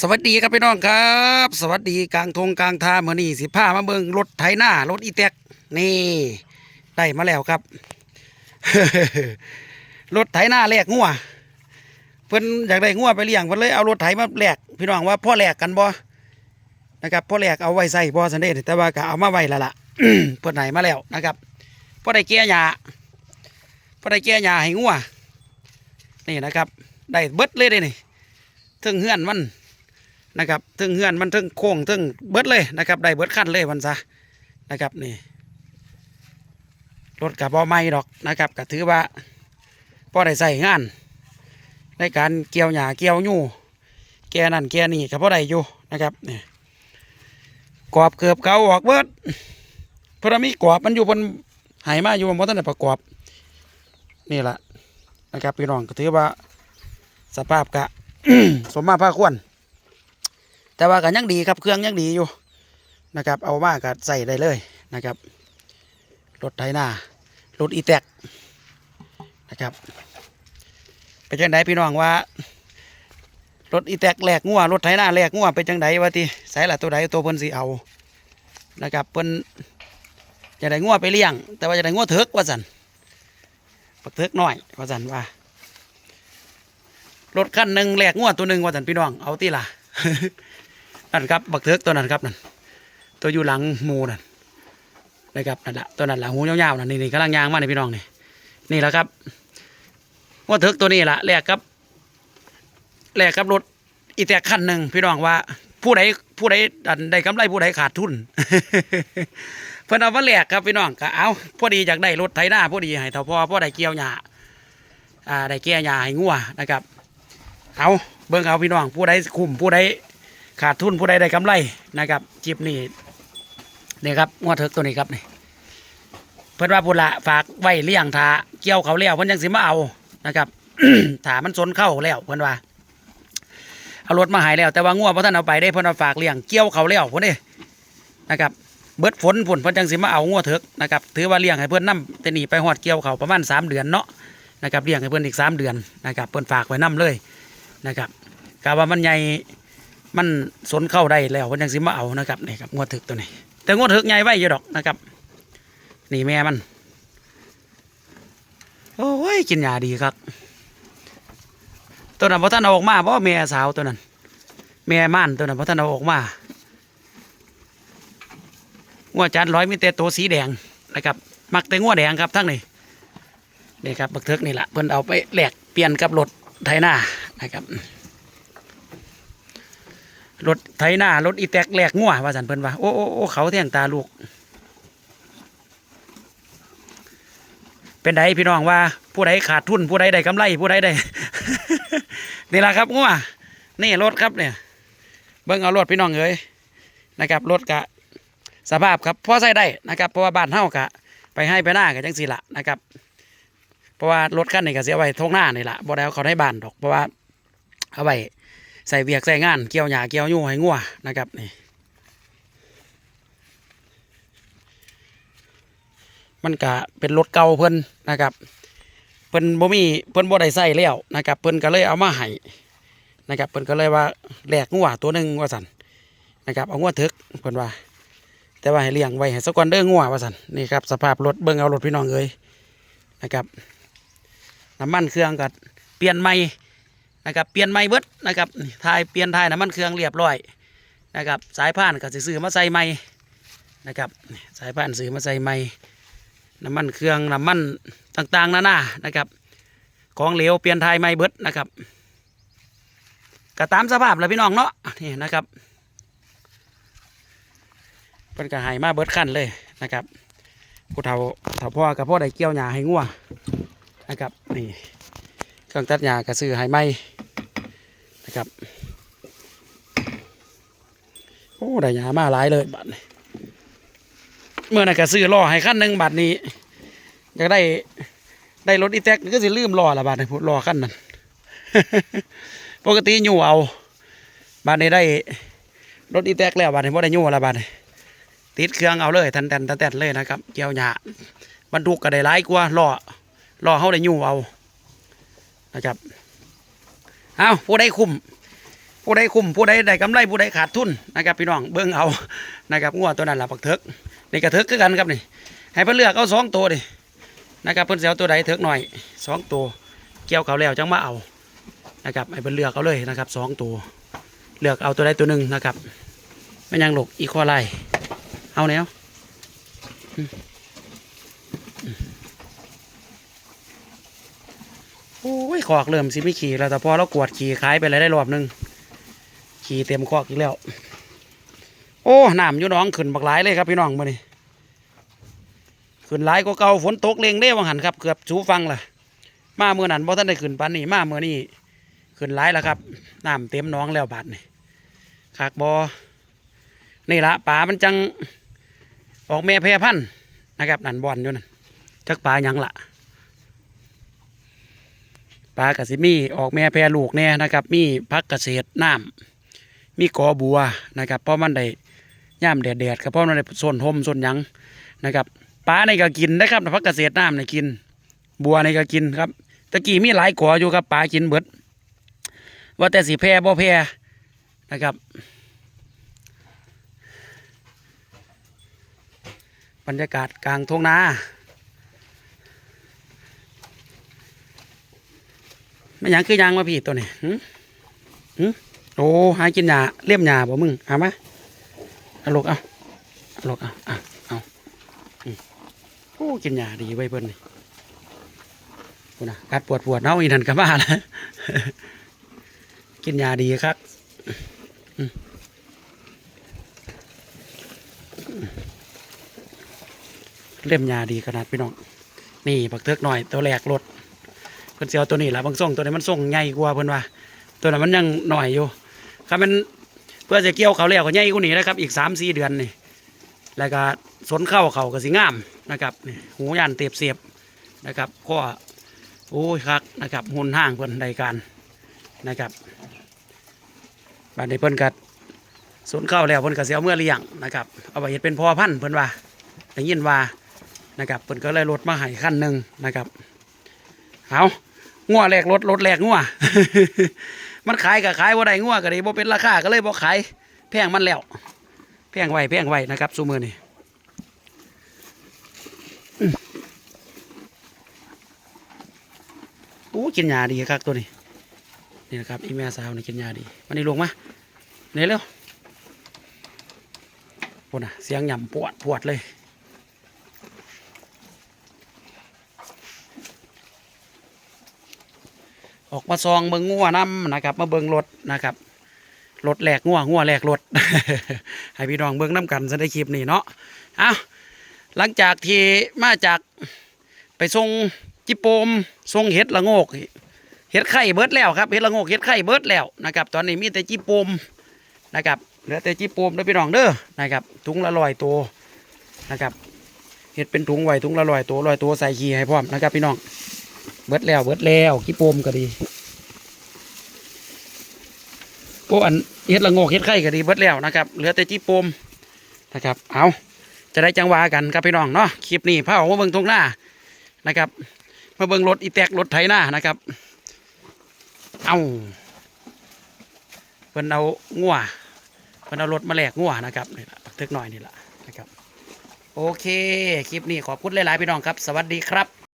สวัสดีครับพี่น้องครับ สวัสดีกลางทงกลางทางเมื่อนี้สิพามาเบิงรถไถหน้ารถอีแตกนี่ ได้มาแล้วครับ รถไถหน้าแลกงัวเพิ่นอยากได้งัวไปเลี้ยงเพิ่นเลยเอารถไถมาแลกพี่น้องว่าพ่อแลกกันบ่นะครับพ่อแลกเอาไว้ใส่บ่สันเดแต่ว่าก็เอามาไว้ละละเพิ่นไหนมาแล้วนะครับพ่อได้แก้หญ้าพ่อได้แก้หญ้าให้งัวนี่นะครับ ได้เบิดเลยเด้นี่ถึงเฮือนมัน นะครับถึงเฮือนมันถึงโค้งถึงเบิดเลยนะครับได้เบิดขั้นเลยวันซะนะครับนี่รถกับบ่ไม่ดอกนะครับก็ถือว่าพอได้ใส่งาน ในการเกี่ยวหญ้าเกี่ยวยูแกนั่นแกนี่ก็พอได้อยู่นะครับนี่กรอบเกือบเก่าออกเบิดเพราะว่ามีกรอบมันอยู่บนไหมาอยู่บนต้นได้ประกอบนี่แหละนะครับพี่น้องก็ถือว่าสภาพกะสมมาพาควร แต่ว่าก็ยังดีครับเครื่องยังดีอยู่นะครับ เอามาก็ใส่ได้เลยนะครับรถไถนารถอีแตกนะครับเป็นจังไดพี่น้องว่ารถอีแตกแหลกงัวรถไถนาแหลกงัวเป็นจังไดวะทีใส่ละตัวใดตัวเพิ่นสิเอานะครับเพิ่นจะได้งัวไปเลี้ยง แต่ว่าจะได้งัวเถิกว่าสันปักเถิกหน้อยว่าสันว่ารถคันหนึ่งแหลกงัวตัวหนึ่งว่าสันพี่น้องเอาตีล่ะ นั่นครับบักเทิกตัวนั้นครับนั่นตัวอยู่หลังมูนั่นนะครับนั่นแหละตัวนั้นหละหูยาวๆนั่นนี่นี่กำลังยางมาในพี่น้องนี่นี่แหละครับว่าเทิกตัวนี้แหละแลกครับแลกครับรถอีแตกคันหนึ่งพี่น้องว่า ผู้ใดผู้ใดอันได้กำไรผู้ใดขาดทุนเพิ่นเอามาแลกครับพี่น้องก็เอาพอดีอยากได้รถไถนาพอดีให้เท่าพ่อพ่อได้เกี่ยวหญ้าอ่าได้แก้หญ้าให้งัวนะครับ เอาเบิ่งเอาพี่น้องผู้ใดคุ้มผู้ใด ขาดทุนผู้ใดได้กำไรนะครับจิบนี่นี่ครับงวดเถิกตัวนี้ครับนี่เพิ่อนว่าพุละฝากไว้เลี้ยงถาเกี่ยวเขาแล้วเพิ่นยังสิมาเอานะครับถามันสนเข้าแล้วเพิ่อนว่าเอารถมาหายแล้วแต่ว่างัวพอท่านเอาไปได้เพิ่อนเอาฝากเลี้ยงเกี่ยวเขาแล้วเพิ่นเด้นะครับเบิดฝนผุ่นเพิ่นจังสิมาเอางัวเถิกนะครับถือว่าเลี้ยงให้เพิ่อนนํแต่นี่ไปหอดเกี่ยวเขาประมาณสามเดือนเนาะนะครับเลี้ยงให้เพิ่อนอีกสามเดือนนะครับเพิ่อนฝากไว้นํเลยนะครับกะว่ามันใหญ่ มันสนเข้าได้แล้วมันยังสิมาเอานะครับนี่ครับงวดถึกตัวนี้ แต่งวดถึกใหญ่ไว้อยู่ดอกนะครับ นี่แม่มัน โอ้ยกินยาดีครับ ตัวนั้นพอท่านเอาออกมาเพราะแม่สาวตัวนั้น แม่ม่านตัวนั้นพอท่านเอาออกมางวดจานร้อยมีแต่ตัวสีแดงนะครับมักแต่งวดแดงครับทั้งนี้นี่ครับบักเทิกนี่แหละเพิ่นเอาไปแหลกเปลี่ยนกับรถไถนานะครับ รถไถหน้ารถอีแตกแหลกงัวว่าสันเพิ่นว่าโอ้โอ้โอ้เขาแทงตาลูก เป็นไดพี่น้องว่า ผู้ใดขาดทุนผู้ใดได้กำไรผู้ใดได้ นี่แหละครับงัวนี่รถครับเนี่ย เบิ่งเอารถพี่น้องเอ้ยนะครับรถกะสภาพครับพอใส่ได้นะครับ เพราะว่าบ้านเฮากะ ไปให้ไปหน้ากับจังสี่ละนะครับ เพราะว่ารถคันนี้ก็เสียไว้ทงหน้านี่ละบ่ได้เอาเขาให้บ้านดอกเพราะว่าเอาไว้ ใส่เวียกใส่งานเกี่ยวหญ้าเกี่ยวยูให้งัวนะครับนี่มันก็เป็นรถเก่าเพิ่นนะครับ เพิ่นบ่มีเพิ่นบ่ได้ใส่แล้วนะครับ เพิ่นก็เลยเอามาให้นะครับ เพิ่นก็เลยว่าแหลกงัวตัวหนึ่งว่าสันนะครับเอางัวถึกเพิ่นว่า แต่ว่าให้เลี้ยงไว้ให้สักวันเด้องัวว่าสันนี่ครับสภาพรถเบิ่งเอารถพี่น้องเอ้ยนะครับน้ำมันเครื่องก็เปลี่ยนใหม่ นะครับเปลี่ยนไม้เบิดนะครับทายเปลี่ยนทายน้ำมันเครื่องเรียบร้อยนะครับสายพานก็สิซื้อมาใส่ใหม่นะครับสายพานซื้อมาใส่ใหม่น้ำมันเครื่องน้ำมันต่างๆนานานะครับ ของเหลวเปลี่ยนทายใหม่เบิดนะครับก็ตามสภาพแล้วพี่น้องเนาะนี่นะครับเป็นกระหายมาเบิดขั้นเลยนะครับผู้เฒ่าเฒ่าพ่อกับพ่อได้เกี่ยวหญ้าให้งัวนะครับนี่เครื่องตัดหญ้ากระซื้อให้ไมนะ ครับ โอ้ได้หญ้ามาหลายเลยบัดนี้เมื่อนั้นก็ซื้อล่อให้ขั้นหนึ่งบัดนี้ อยากได้ได้รถอีแท็กก็สิลืมล่อละบัดนี้พูดล่อขั้นนั้นปกติอยู่เอาบัดนี้ได้รถอีแท็กแล้วบัดนี้พอได้ยู่ละบัดนี้ติดเครื่องเอาเลยทันแตนทันแตนเลยนะครับ เกี่ยวหญ้าบรรทุกก็ได้หลายกว่าล่อล่อเขาได้ยู่เอานะครับ เอาผู้ได้คุมผู้ใดคุ้มผู้ใดได้กำไรผู้ใดขาดทุนนะครับพี่น้องเบิ่งเอานะครับงัวตัวนั้นล่ะปักเถิกนี่กระเถิกคือกันครับนี่ให้เพิ่นเลือกเอาสองตัวดินะครับเพิ่นสิเอาตัวใดเถิกหน่อยสองตัวเกี่ยวเขาแล้วจังมาเอานะครับให้เพิ่นเลือกเอาเลยนะครับสองตัวเลือกเอาตัวใดตัวหนึ่งนะครับไม่ยังหลกอีกข้อไรเอาแนวอืมอืม โอ้ยขอกเริ่มสิไม่ขี่แล้วแต่พอเรากวดขี่ขายไปเลยได้รอบหนึงขี่เต็มคอกอีกแล้ว โอ้น้ำอยู่น้องขึ้นบักหลายเลยครับพี่น้องมานี่ขึ้นหลายก็เก่าฝนตกเลงเด้วังหันครับเกือบสูฟังล่ะ มาเมื่อนั้นบ่ท่านได้ขึ้นปานนี้มาเมื่อนี้ขึ้นหลายแล้วครับน้ำเต็มน้องแล้วบาดนี่ขากบอนี่ละป่ามันจังออกแม่แพร่พันนะครับ นั่นบอนอยู่นั่นจักปลายังละ ปลากระสิมีออกแม่แพรลูกแน่นะครับ มีพักเกษตรน้ำมีกอบัวนะครับเพราะมันได้ย่ามแดดๆครับเพราะมันได้ส่วนทมส่วนยังนะครับปลาในก็กินนะครับพักเกษตรน้ำในกิน บัวในก็กินครับตะกี้มีหลายกออยู่ครับปลากินเบิด ว่าแต่สีแพรบ่แพรนะครับบรรยากาศกลางทุ่งนา ไม่หยังคือยังมาพี่ตัวนี้หึหึโอ้หากินหญ้าเลี่ยมหญ้าบ่มึงเอามาเอาลูกเอาเอาลูกเอาเอาเอาอืมโอ้กินหญ้าดีไว้เพิ่นนี่พูดนะกัดปวดปวดเนาอีนั่นก็มาแล้ว กินหญ้าดีครับอืมเล่มหญ้าดีขนาดพี่น้อง นี่บักเทือกหน่อยตัวแรกรถ เพิ่นสิเซียวตัวนี้ละบางส่งตัวนี้มันส่งใหญ่กว่าเพิ่นว่า ตัวนั้นมันยังหน่อยอยู่ครับมันเพื่อจะเกี่ยวเขาแล้วก็ใหญ่กว่านี้นะครับ อีกสามสี่เดือนนี่แล้วก็สนเข้าเขาก็สิงามนะครับนี่หูยันเตียบเสียบนะครับข้อโอ้ยคักนะครับหุ่นห้างเพิ่นใดการนะครับบัดนี้เพิ่นกัดสนเข้าแล้วเพิ่นก็เสียเมื่อเลี้ยงนะครับเอาไปเฮ็ดเป็นพ่อพันธุ์เพิ่นว่าได้ยินว่านะครับเพิ่นก็เลยลดมาให้ขั้นหนึ่งนะครับ เอางัวแหลกรถรถแหลกงัวมันขายก็ขายว่าได้งัวก็ได้บ่เป็นราคาก็เลยบ่ขายแพงมันแล้วแพงไว้แพงไว้นะครับซูมือนี่อู้กินยาดีครับตัวนี้นี่นะครับอีแม่สาวนี่กินยาดีมันนี่ลงมาเนี่ยเร็วปวดนะเสียงหย่ำปวดปวดเลย ออกมาซองเบิงงัวน้ำนะครับ มาเบิงรถนะครับรถแหลกงัวงัวแหลกรถให้พี่น้องเบิงน้ำกันซะได้คลิปนี้เนาะเอาหลังจากที่มาจากไปส่งจิโปมส่งเห็ดละโงกเห็ดไข่เบิดแล้วครับเห็ดละโงกเห็ดไข่เบิดแล้วนะครับ ตอนนี้มีแต่จิโปมนะครับเหลือแต่จิโปมเด้อพี่น้องเด้อนะครับถุงละลอยตัวนะครับเห็ดเป็นถุงไหวถุงละลอยตัวลอยตัวใส่ขี้ให้พร้อมนะครับพี่น้อง เบิดแล้วเบิดแล้วขี้ปมก็ดีโอ้อันเฮ็ดละโงกเฮ็ดไข่ก็ดีเบิดแล้วนะครับเหลือแต่จี้ปมนะครับเอาจะได้จังหวะกันครับพี่น้องเนาะคลิปนี้พาออกมาเบิ่งทงหน้านะครับ มาเบิ่งรถอีแตกรถไถหน้านะครับเอาเพิ่นเอางัวเพิ่นเอารถมาแลกงัวนะครับนี่ละทึกหน่อยนี่ละนะครับ โอเค คลิปนี้ขอบคุณหลายๆพี่น้องครับ สวัสดีครับ